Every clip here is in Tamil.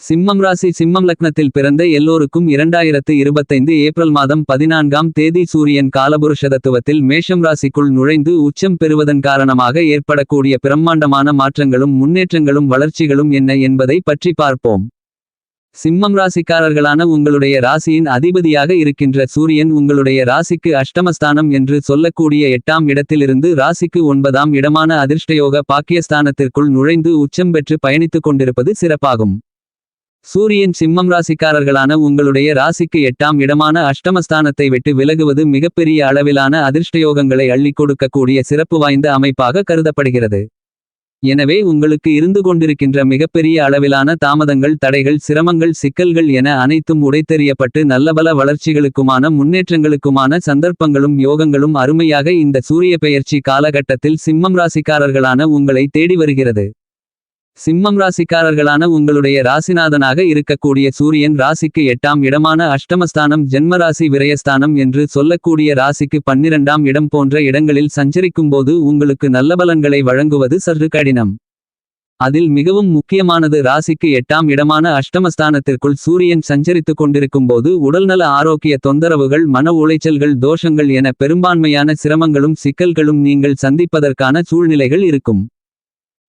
சிம்மம் ராசி சிம்மம் லக்னத்தில் பிறந்த எல்லோருக்கும் இரண்டாயிரத்து இருபத்தைந்து ஏப்ரல் மாதம் பதினான்காம் தேதி சூரியன் காலபுருஷதத்துவத்தில் மேஷம் ராசிக்குள் நுழைந்து உச்சம் பெறுவதன் காரணமாக ஏற்படக்கூடிய பிரம்மாண்டமான மாற்றங்களும் முன்னேற்றங்களும் வளர்ச்சிகளும் என்ன என்பதை பற்றி பார்ப்போம். சிம்மம் ராசிக்காரர்களான உங்களுடைய ராசியின் அதிபதியாக இருக்கின்ற சூரியன் உங்களுடைய ராசிக்கு அஷ்டமஸ்தானம் என்று சொல்லக்கூடிய எட்டாம் இடத்திலிருந்து ராசிக்கு ஒன்பதாம் இடமான அதிர்ஷ்டயோக பாக்கியஸ்தானத்திற்குள் நுழைந்து உச்சம் பெற்று பயணித்துக் கொண்டிருப்பது சிறப்பாகும். சூரியன் சிம்மம் ராசிக்காரர்களான உங்களுடைய ராசிக்கு எட்டாம் இடமான அஷ்டமஸ்தானத்தை விட்டு விலகுவது மிகப்பெரிய அளவிலான அதிர்ஷ்டயோகங்களை அள்ளிக் கொடுக்கக்கூடிய சிறப்பு வாய்ந்த அமைப்பாக கருதப்படுகிறது. எனவே உங்களுக்கு இருந்து கொண்டிருக்கின்ற மிகப்பெரிய அளவிலான தாமதங்கள் தடைகள் சிரமங்கள் சிக்கல்கள் என அனைத்தும் உடைத்தெறியப்பட்டு நல்லபல வளர்ச்சிகளுக்குமான முன்னேற்றங்களுக்குமான சந்தர்ப்பங்களும் யோகங்களும் அருமையாக இந்த சூரிய பெயர்ச்சி காலகட்டத்தில் சிம்மம் ராசிக்காரர்களான உங்களை தேடி வருகிறது. சிம்மம் ராசிக்காரர்களான உங்களுடைய ராசிநாதனாக இருக்கக்கூடிய சூரியன் ராசிக்கு எட்டாம் இடமான அஷ்டமஸ்தானம் ஜென்மராசி விரயஸ்தானம் என்று சொல்லக்கூடிய ராசிக்கு பன்னிரண்டாம் இடம் போன்ற இடங்களில் சஞ்சரிக்கும்போது உங்களுக்கு நல்ல பலன்களை வழங்குவது சற்று கடினம். அதில் மிகவும் முக்கியமானது ராசிக்கு எட்டாம் இடமான அஷ்டமஸ்தானத்திற்குள் சூரியன் சஞ்சரித்துக் கொண்டிருக்கும்போது உடல்நல ஆரோக்கிய தொந்தரவுகள் மன உளைச்சல்கள் தோஷங்கள் என பெரும்பான்மையான சிரமங்களும் சிக்கல்களும் நீங்கள் சந்திப்பதற்கான சூழ்நிலைகள் இருக்கும்.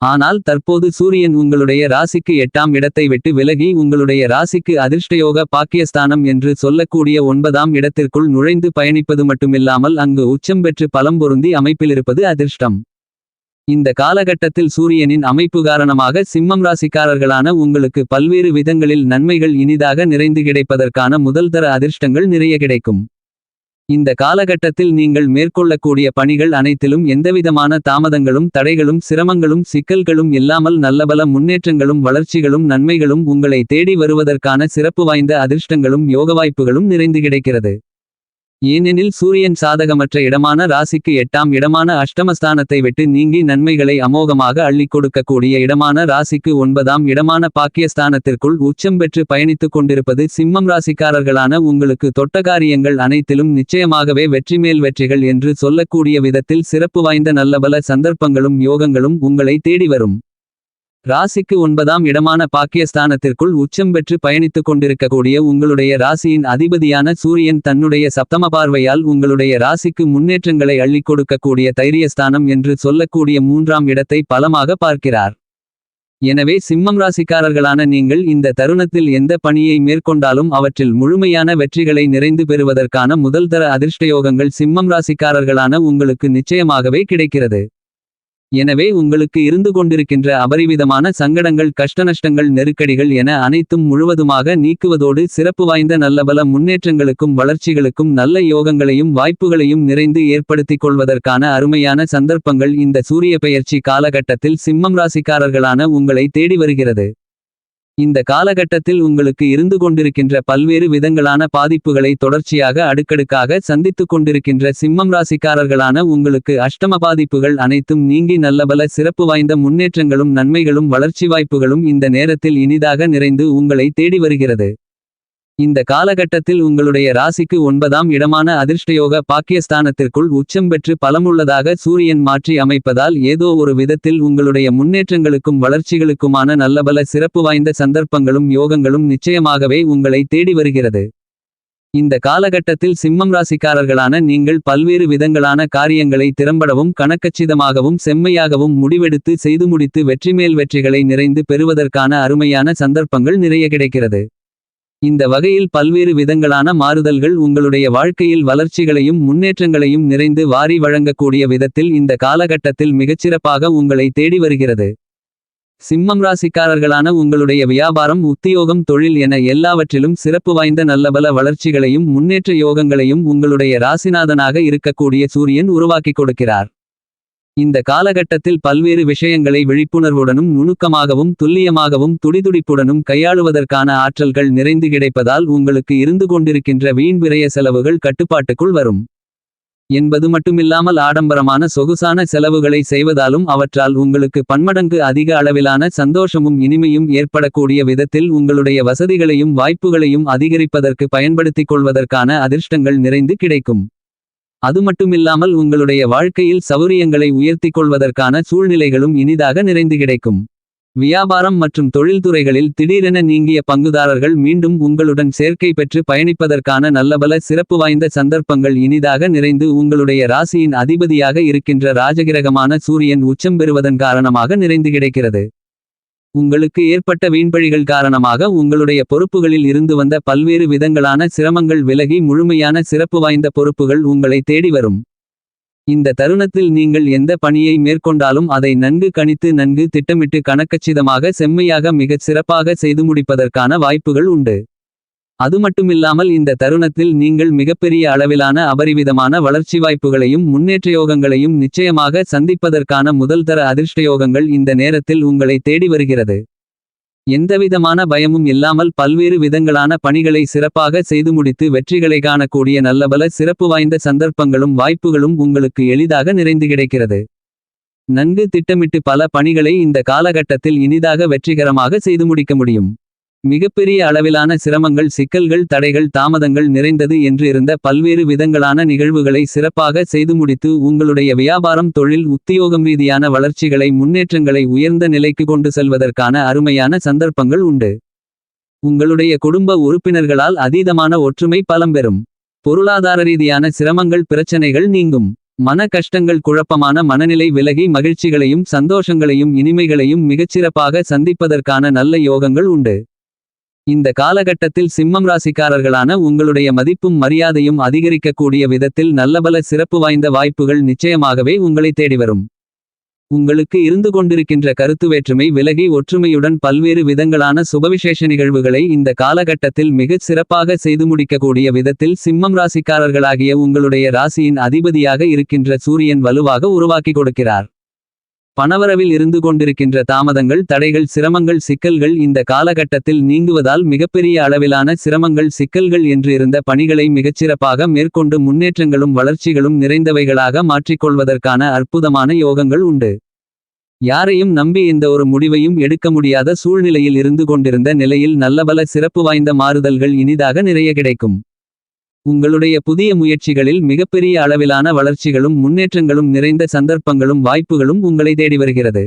ஆனால் தற்போது சூரியன் உங்களுடைய ராசிக்கு எட்டாம் இடத்தை விட்டு விலகி உங்களுடைய ராசிக்கு அதிர்ஷ்டயோக பாக்கியஸ்தானம் என்று சொல்லக்கூடிய ஒன்பதாம் இடத்திற்குள் நுழைந்து பயணிப்பது மட்டுமில்லாமல் அங்கு உச்சம் பெற்று பலம் பொருந்தி அமைப்பிலிருப்பது அதிர்ஷ்டம். இந்த காலகட்டத்தில் சூரியனின் அமைப்பு காரணமாக சிம்மம் ராசிக்காரர்களான உங்களுக்கு பல்வேறு விதங்களில் நன்மைகள் இனிதாக நிறைந்து கிடைப்பதற்கான முதல்தர அதிர்ஷ்டங்கள் நிறைய கிடைக்கும். இந்த காலகட்டத்தில் நீங்கள் மேற்கொள்ளக்கூடிய பணிகள் அனைத்திலும் எந்தவிதமான தாமதங்களும் தடைகளும் சிரமங்களும் சிக்கல்களும் இல்லாமல் நல்லபல முன்னேற்றங்களும் வளர்ச்சிகளும் நன்மைகளும் உங்களை தேடி வருவதற்கான சிறப்பு வாய்ந்த அதிர்ஷ்டங்களும் யோகவாய்ப்புகளும் நிறைந்து கிடைக்கிறது. ஏனெனில் சூரியன் சாதகமற்ற இடமான ராசிக்கு எட்டாம் இடமான அஷ்டமஸ்தானத்தை விட்டு நீங்கி நன்மைகளை அமோகமாக அள்ளிக் கொடுக்கக்கூடிய இடமான ராசிக்கு ஒன்பதாம் இடமான பாக்கியஸ்தானத்திற்குள் உச்சம் பெற்று பயணித்துக் கொண்டிருப்பது சிம்மம் ராசிக்காரர்களான உங்களுக்கு தொட்டகாரியங்கள் அனைத்திலும் நிச்சயமாகவே வெற்றி மேல் வெற்றிகள் என்று சொல்லக்கூடிய விதத்தில் சிறப்பு வாய்ந்த நல்லபல சந்தர்ப்பங்களும் யோகங்களும் உங்களை தேடி வரும். ராசிக்கு ஒன்பதாம் இடமான பாக்கியஸ்தானத்திற்குள் உச்சம் பெற்று பயணித்துக் கொண்டிருக்கக்கூடிய உங்களுடைய ராசியின் அதிபதியான சூரியன் தன்னுடைய சப்தம பார்வையால் உங்களுடைய ராசிக்கு முன்னேற்றங்களை அள்ளிக் கொடுக்கக்கூடிய தைரியஸ்தானம் என்று சொல்லக்கூடிய மூன்றாம் இடத்தை பலமாக பார்க்கிறார். எனவே சிம்மம் ராசிக்காரர்களான நீங்கள் இந்த தருணத்தில் எந்த பணியை மேற்கொண்டாலும் அவற்றில் முழுமையான வெற்றிகளை நிறைந்து பெறுவதற்கான முதல்தர அதிர்ஷ்டயோகங்கள் சிம்மம் ராசிக்காரர்களான உங்களுக்கு நிச்சயமாகவே கிடைக்கிறது. எனவே உங்களுக்கு இருந்து கொண்டிருக்கின்ற அபரிவிதமான சங்கடங்கள் கஷ்டநஷ்டங்கள் நெருக்கடிகள் என அனைத்தும் முழுவதுமாக நீக்குவதோடு சிறப்பு வாய்ந்த நல்லபல முன்னேற்றங்களுக்கும் வளர்ச்சிகளுக்கும் நல்ல யோகங்களையும் வாய்ப்புகளையும் நிறைந்து ஏற்படுத்திக் கொள்வதற்கான அருமையான சந்தர்ப்பங்கள் இந்த சூரிய பெயர்ச்சி காலகட்டத்தில் சிம்மம் ராசிக்காரர்களான உங்களை தேடி வருகிறது. இந்த காலகட்டத்தில் உங்களுக்கு இருந்து கொண்டிருக்கின்ற பல்வேறு விதங்களான பாதிப்புகளை தொடர்ச்சியாக அடுக்கடுக்காக சந்தித்துக் கொண்டிருக்கின்ற சிம்மம் ராசிக்காரர்களான உங்களுக்கு அஷ்டம பாதிப்புகள் அனைத்தும் நீங்கி நல்லபல சிறப்பு வாய்ந்த முன்னேற்றங்களும் நன்மைகளும் வளர்ச்சி வாய்ப்புகளும் இந்த நேரத்தில் இனிதாக நிறைந்து உங்களை தேடி வருகிறது. இந்த காலகட்டத்தில் உங்களுடைய ராசிக்கு ஒன்பதாம் இடமான அதிர்ஷ்டயோக பாக்கியஸ்தானத்திற்குள் உச்சம் பெற்று பலமுள்ளதாக சூரியன் மாற்றி அமைப்பதால் ஏதோ ஒரு விதத்தில் உங்களுடைய முன்னேற்றங்களுக்கும் வளர்ச்சிகளுக்குமான நல்லபல சிறப்பு வாய்ந்த சந்தர்ப்பங்களும் யோகங்களும் நிச்சயமாகவே உங்களை தேடி வருகிறது. இந்த காலகட்டத்தில் சிம்மம் ராசிக்காரர்களான நீங்கள் பல்வேறு விதங்களான காரியங்களை திறம்படவும் கணக்கச்சிதமாகவும் செம்மையாகவும் முடிவெடுத்து செய்து முடித்து வெற்றிமேல் வெற்றிகளை நிறைந்து பெறுவதற்கான அருமையான சந்தர்ப்பங்கள் நிறைய கிடைக்கிறது. இந்த வகையில் பல்வேறு விதங்களான மாறுதல்கள் உங்களுடைய வாழ்க்கையில் வளர்ச்சிகளையும் முன்னேற்றங்களையும் நிறைந்து வாரி வழங்கக்கூடிய விதத்தில் இந்த காலகட்டத்தில் மிகச்சிறப்பாக உங்களை தேடி வருகிறது. சிம்மம் ராசிக்காரர்களான உங்களுடைய வியாபாரம் உத்தியோகம் தொழில் என எல்லாவற்றிலும் சிறப்பு வாய்ந்த நல்லபல வளர்ச்சிகளையும் முன்னேற்ற யோகங்களையும் உங்களுடைய ராசிநாதனாக இருக்கக்கூடிய சூரியன் உருவாக்கிக் கொடுக்கிறார். இந்த காலகட்டத்தில் பல்வேறு விஷயங்களை விழிப்புணர்வுடனும் நுணுக்கமாகவும் துல்லியமாகவும் துடிதுடிப்புடனும் கையாளுவதற்கான ஆற்றல்கள் நிறைந்து கிடைப்பதால் உங்களுக்கு இருந்து கொண்டிருக்கின்ற வீண் விரய செலவுகள் கட்டுப்பாட்டுக்குள் வரும். என்பது மட்டுமில்லாமல் ஆடம்பரமான சொகுசான செலவுகளை செய்வதாலும் அவற்றால் உங்களுக்கு பன்மடங்கு அதிக அளவிலான சந்தோஷமும் இனிமையும் ஏற்படக்கூடிய விதத்தில் உங்களுடைய வசதிகளையும் வாய்ப்புகளையும் அதிகரிப்பதற்கு பயன்படுத்திக் கொள்வதற்கான அதிர்ஷ்டங்கள் நிறைந்து கிடைக்கும். அது மட்டுமில்லாமல் உங்களுடைய வாழ்க்கையில் சௌரியங்களை உயர்த்திக் கொள்வதற்கான சூழ்நிலைகளும் இனிதாக நிறைந்து கிடைக்கும் வியாபாரம் மற்றும் தொழில்துறைகளில் திடீரென நீங்கிய பங்குதாரர்கள் மீண்டும் உங்களுடன் சேர்க்கை பெற்று பயணிப்பதற்கான நல்லபல சிறப்பு வாய்ந்த சந்தர்ப்பங்கள் இனிதாக நிறைந்து உங்களுடைய ராசியின் அதிபதியாக இருக்கின்ற ராஜகிரகமான சூரியன் உச்சம் பெறுவதன் காரணமாக நிறைந்து கிடைக்கிறது. உங்களுக்கு ஏற்பட்ட வீண்பழிகள் காரணமாக உங்களுடைய பொறுப்புகளில் இருந்து வந்த பல்வேறு விதங்களான சிரமங்கள் விலகி முழுமையான சிறப்பு வாய்ந்த பொறுப்புகள் உங்களை தேடி வரும். இந்த தருணத்தில் நீங்கள் எந்த பணியை மேற்கொண்டாலும் அதை நன்கு கணித்து நன்கு திட்டமிட்டு கணக்கச்சிதமாக செம்மையாக மிகச் சிறப்பாக செய்து முடிப்பதற்கான வாய்ப்புகள் உண்டு. அதுமட்டுமில்லாமல் இந்த தருணத்தில் நீங்கள் மிகப்பெரிய அளவிலான அபரிவிதமான வளர்ச்சி வாய்ப்புகளையும் முன்னேற்றயோகங்களையும் நிச்சயமாக சந்திப்பதற்கான முதல்தர அதிர்ஷ்டயோகங்கள் இந்த நேரத்தில் உங்களை தேடி வருகிறது. எந்தவிதமான பயமும் இல்லாமல் பல்வேறு விதங்களான பணிகளை சிறப்பாக செய்து முடித்து வெற்றிகளை காணக்கூடிய நல்லபல சிறப்பு வாய்ந்த சந்தர்ப்பங்களும் வாய்ப்புகளும் உங்களுக்கு எளிதாக நிறைந்து கிடைக்கிறது. நன்கு திட்டமிட்டு பல பணிகளை இந்த காலகட்டத்தில் இனிதாக வெற்றிகரமாக செய்து முடிக்க முடியும். மிகப்பெரிய அளவிலான சிரமங்கள் சிக்கல்கள் தடைகள் தாமதங்கள் நிறைந்தது என்று இருந்த பல்வேறு விதங்களான நிகழ்வுகளை சிறப்பாக செய்து முடித்து உங்களுடைய வியாபாரம் தொழில் உத்தியோகம் ரீதியான வளர்ச்சிகளை முன்னேற்றங்களை உயர்ந்த நிலைக்கு கொண்டு செல்வதற்கான அருமையான சந்தர்ப்பங்கள் உண்டு. உங்களுடைய குடும்ப உறுப்பினர்களால் அதீதமான ஒற்றுமை பலம் பெறும். பொருளாதார ரீதியான சிரமங்கள் பிரச்சனைகள் நீங்கும். மன கஷ்டங்கள் குழப்பமான மனநிலை விலகி மகிழ்ச்சிகளையும் சந்தோஷங்களையும் இனிமைகளையும் மிகச்சிறப்பாக சந்திப்பதற்கான நல்ல யோகங்கள் உண்டு. இந்த காலகட்டத்தில் சிம்மம் ராசிக்காரர்களான உங்களுடைய மதிப்பும் மரியாதையும் அதிகரிக்கக்கூடிய விதத்தில் நல்லபல சிறப்பு வாய்ந்த வாய்ப்புகள் நிச்சயமாகவே உங்களை தேடிவரும். உங்களுக்கு இருந்து கொண்டிருக்கின்ற கருத்து வேற்றுமை விலகி ஒற்றுமையுடன் பல்வேறு விதங்களான சுபவிசேஷ நிகழ்வுகளை இந்த காலகட்டத்தில் மிகச் சிறப்பாக செய்து முடிக்கக்கூடிய விதத்தில் சிம்மம் ராசிக்காரர்களாகிய உங்களுடைய ராசியின் அதிபதியாக இருக்கின்ற சூரியன் வலுவாக உருவாக்கி கொடுக்கிறார். பணவரவில் இருந்து கொண்டிருக்கின்ற தாமதங்கள் தடைகள் சிரமங்கள் சிக்கல்கள் இந்த காலகட்டத்தில் நீங்குவதால் மிகப்பெரிய அளவிலான சிரமங்கள் சிக்கல்கள் என்று இருந்த பணிகளை மிகச்சிறப்பாக மேற்கொண்டு முன்னேற்றங்களும் வளர்ச்சிகளும் நிறைந்தவைகளாக மாற்றிக்கொள்வதற்கான அற்புதமான யோகங்கள் உண்டு. யாரையும் நம்பி இந்த ஒரு முடிவையும் எடுக்க முடியாத சூழ்நிலையில் இருந்து கொண்டிருந்த நிலையில் நல்லபல சிறப்பு வாய்ந்த மாறுதல்கள் இனிதாக நிறைய கிடைக்கும். உங்களுடைய புதிய முயற்சிகளில் மிகப்பெரிய அளவிலான வளர்ச்சிகளும் முன்னேற்றங்களும் நிறைந்த சந்தர்ப்பங்களும் வாய்ப்புகளும் உங்களை தேடி வருகிறது.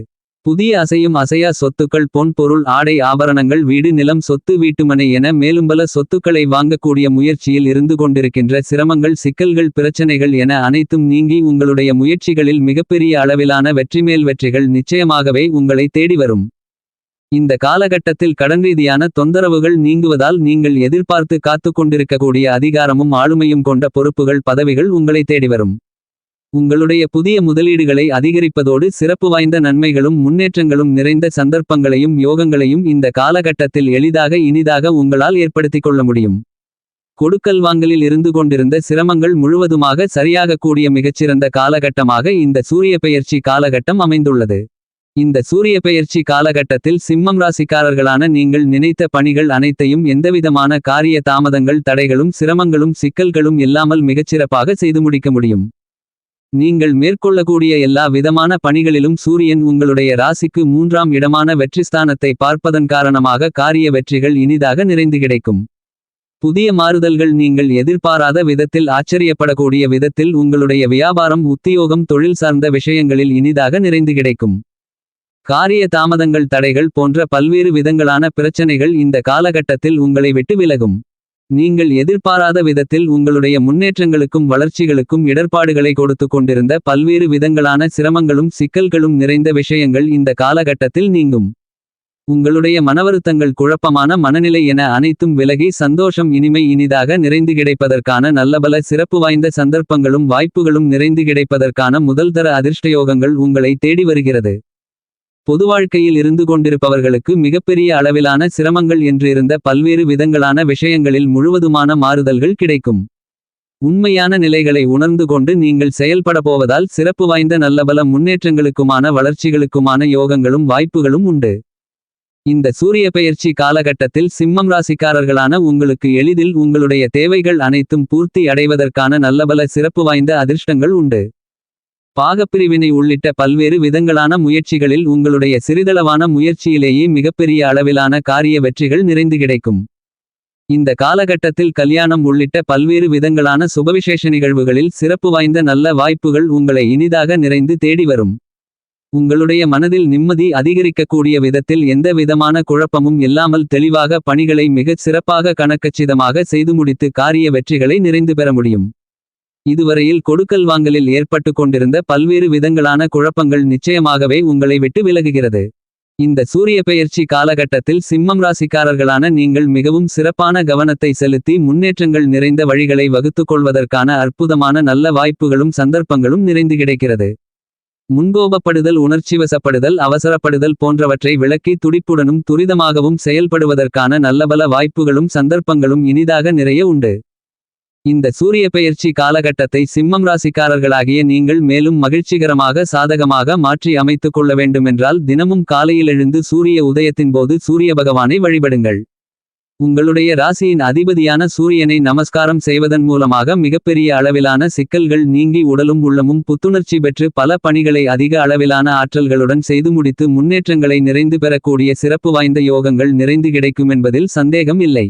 புதிய அசையும் அசையா சொத்துக்கள் பொன் பொருள் ஆடை ஆபரணங்கள் வீடு நிலம் சொத்து வீட்டுமனை என மேலும்பல சொத்துக்களை வாங்கக்கூடிய முயற்சியில் இருந்து கொண்டிருக்கின்ற சிரமங்கள் சிக்கல்கள் பிரச்சனைகள் என அனைத்தும் நீங்கி உங்களுடைய முயற்சிகளில் மிகப்பெரிய அளவிலான வெற்றிமேல் வெற்றிகள் நிச்சயமாகவே உங்களை தேடி வரும். இந்த காலகட்டத்தில் கடன்ரீதியான தொந்தரவுகள் நீங்குவதால் நீங்கள் எதிர்பார்த்து காத்து கொண்டிருக்கக்கூடிய அதிகாரமும் ஆளுமையும் கொண்ட பொறுப்புகள் பதவிகள் உங்களை தேடிவரும். உங்களுடைய புதிய முதலீடுகளை அதிகரிப்பதோடு சிறப்பு வாய்ந்த நன்மைகளும் முன்னேற்றங்களும் நிறைந்த சந்தர்ப்பங்களையும் யோகங்களையும் இந்த காலகட்டத்தில் எளிதாக இனிதாக உங்களால் ஏற்படுத்திக் கொள்ள முடியும். கொடுக்கல் வாங்கலில் இருந்து கொண்டிருந்த சிரமங்கள் முழுவதுமாக சரியாகக்கூடிய மிகச்சிறந்த காலகட்டமாக இந்த சூரிய பெயர்ச்சி காலகட்டம் அமைந்துள்ளது. இந்த சூரிய பெயர்ச்சி காலகட்டத்தில் சிம்மம் ராசிக்காரர்களான நீங்கள் நினைத்த பணிகள் அனைத்தையும் எந்தவிதமான காரிய தாமதங்கள் தடைகளும் சிரமங்களும் சிக்கல்களும் இல்லாமல் மிகச்சிறப்பாக செய்து முடிக்க முடியும். நீங்கள் மேற்கொள்ளக்கூடிய எல்லா விதமான பணிகளிலும் சூரியன் உங்களுடைய ராசிக்கு மூன்றாம் இடமான வெற்றிஸ்தானத்தை பார்ப்பதன் காரணமாக காரிய வெற்றிகள் இனிதாக நிறைந்து கிடைக்கும். புதிய மாறுதல்கள் நீங்கள் எதிர்பாராத விதத்தில் ஆச்சரியப்படக்கூடிய விதத்தில் உங்களுடைய வியாபாரம் உத்தியோகம் தொழில் சார்ந்த விஷயங்களில் இனிதாக நிறைந்து கிடைக்கும். காரிய தாமதங்கள் தடைகள் போன்ற பல்வேறு விதங்களான பிரச்சனைகள் இந்த காலகட்டத்தில் உங்களை விட்டு விலகும். நீங்கள் எதிர்பாராத விதத்தில் உங்களுடைய முன்னேற்றங்களுக்கும் வளர்ச்சிகளுக்கும் இடர்பாடுகளை கொடுத்து கொண்டிருந்த பல்வேறு விதங்களான சிரமங்களும் சிக்கல்களும் நிறைந்த விஷயங்கள் இந்த காலகட்டத்தில் நீங்கும். உங்களுடைய மனவருத்தங்கள் குழப்பமான மனநிலை என அனைத்தும் விலகி சந்தோஷம் இனிமை இனிதாக நிறைந்து கிடைப்பதற்கான நல்லபல சிறப்பு வாய்ந்த சந்தர்ப்பங்களும் வாய்ப்புகளும் நிறைந்து கிடைப்பதற்கான முதல்தர அதிர்ஷ்டயோகங்கள் உங்களை தேடி வருகிறது. பொதுவாழ்க்கையில் இருந்து கொண்டிருப்பவர்களுக்கு மிகப்பெரிய அளவிலான சிரமங்கள் என்று இருந்த பல்வேறு விதங்களான விஷயங்களில் முழுவதுமான மாறுதல்கள் கிடைக்கும். உண்மையான நிலைகளை உணர்ந்து கொண்டு நீங்கள் செயல்பட போவதால் சிறப்பு வாய்ந்த நல்லபல முன்னேற்றங்களுக்குமான வளர்ச்சிகளுக்குமான யோகங்களும் வாய்ப்புகளும் உண்டு. இந்த சூரிய பெயர்ச்சி காலகட்டத்தில் சிம்மம் ராசிக்காரர்களான உங்களுக்கு எளிதில் உங்களுடைய தேவைகள் அனைத்தும் பூர்த்தி அடைவதற்கான நல்லபல சிறப்பு வாய்ந்த அதிர்ஷ்டங்கள் உண்டு. பாகப்பிரிவினை உள்ளிட்ட பல்வேறு விதங்களான முயற்சிகளில் உங்களுடைய சிறிதளவான முயற்சியிலேயே மிகப்பெரிய அளவிலான காரிய வெற்றிகள் நிறைந்து கிடைக்கும். இந்த காலகட்டத்தில் கல்யாணம் உள்ளிட்ட பல்வேறு விதங்களான சுபவிசேஷ நிகழ்வுகளில் சிறப்பு வாய்ந்த நல்ல வாய்ப்புகள் உங்களை இனிதாக நிறைந்து தேடி வரும். உங்களுடைய மனதில் நிம்மதி அதிகரிக்கக்கூடிய விதத்தில் எந்த விதமான குழப்பமும் இல்லாமல் தெளிவாக பணிகளை மிகச் சிறப்பாக கணக்கச்சிதமாக செய்து முடித்து காரிய வெற்றிகளை நிறைந்து பெற முடியும். இதுவரையில் கொடுக்கல் வாங்கலில் ஏற்பட்டு கொண்டிருந்த பல்வேறு விதங்களான குழப்பங்கள் நிச்சயமாகவே உங்களை விட்டு விலகுகிறது. இந்த சூரிய பெயர்ச்சி காலகட்டத்தில் சிம்மம் ராசிக்காரர்களான நீங்கள் மிகவும் சிறப்பான கவனத்தை செலுத்தி முன்னேற்றங்கள் நிறைந்த வழிகளை வகுத்துக் கொள்வதற்கான அற்புதமான நல்ல வாய்ப்புகளும் சந்தர்ப்பங்களும் நிறைந்து கிடைக்கிறது. முன்கோபப்படுதல் உணர்ச்சிவசப்படுதல் அவசரப்படுதல் போன்றவற்றை விளக்கி துடிப்புடனும் துரிதமாகவும் செயல்படுவதற்கான நல்லபல வாய்ப்புகளும் சந்தர்ப்பங்களும் இனிதாக நிறைய உண்டு. இந்த சூரிய பெயர்ச்சி காலகட்டத்தை சிம்மம் ராசிக்காரர்களாகிய நீங்கள் மேலும் மகிழ்ச்சிகரமாக சாதகமாக மாற்றி அமைத்துக் கொள்ள வேண்டுமென்றால் தினமும் காலையில் எழுந்து சூரிய உதயத்தின் போது சூரிய பகவானை வழிபடுங்கள். உங்களுடைய ராசியின் அதிபதியான சூரியனை நமஸ்காரம் செய்வதன் மூலமாக மிகப்பெரிய அளவிலான சிக்கல்கள் நீங்கி உடலும் உள்ளமும் புத்துணர்ச்சி பெற்று பல பணிகளை அதிக அளவிலான ஆற்றல்களுடன் செய்து முடித்து முன்னேற்றங்களை நிறைந்து பெறக்கூடிய சிறப்பு வாய்ந்த யோகங்கள் நிறைந்து கிடைக்கும் என்பதில் சந்தேகம் இல்லை.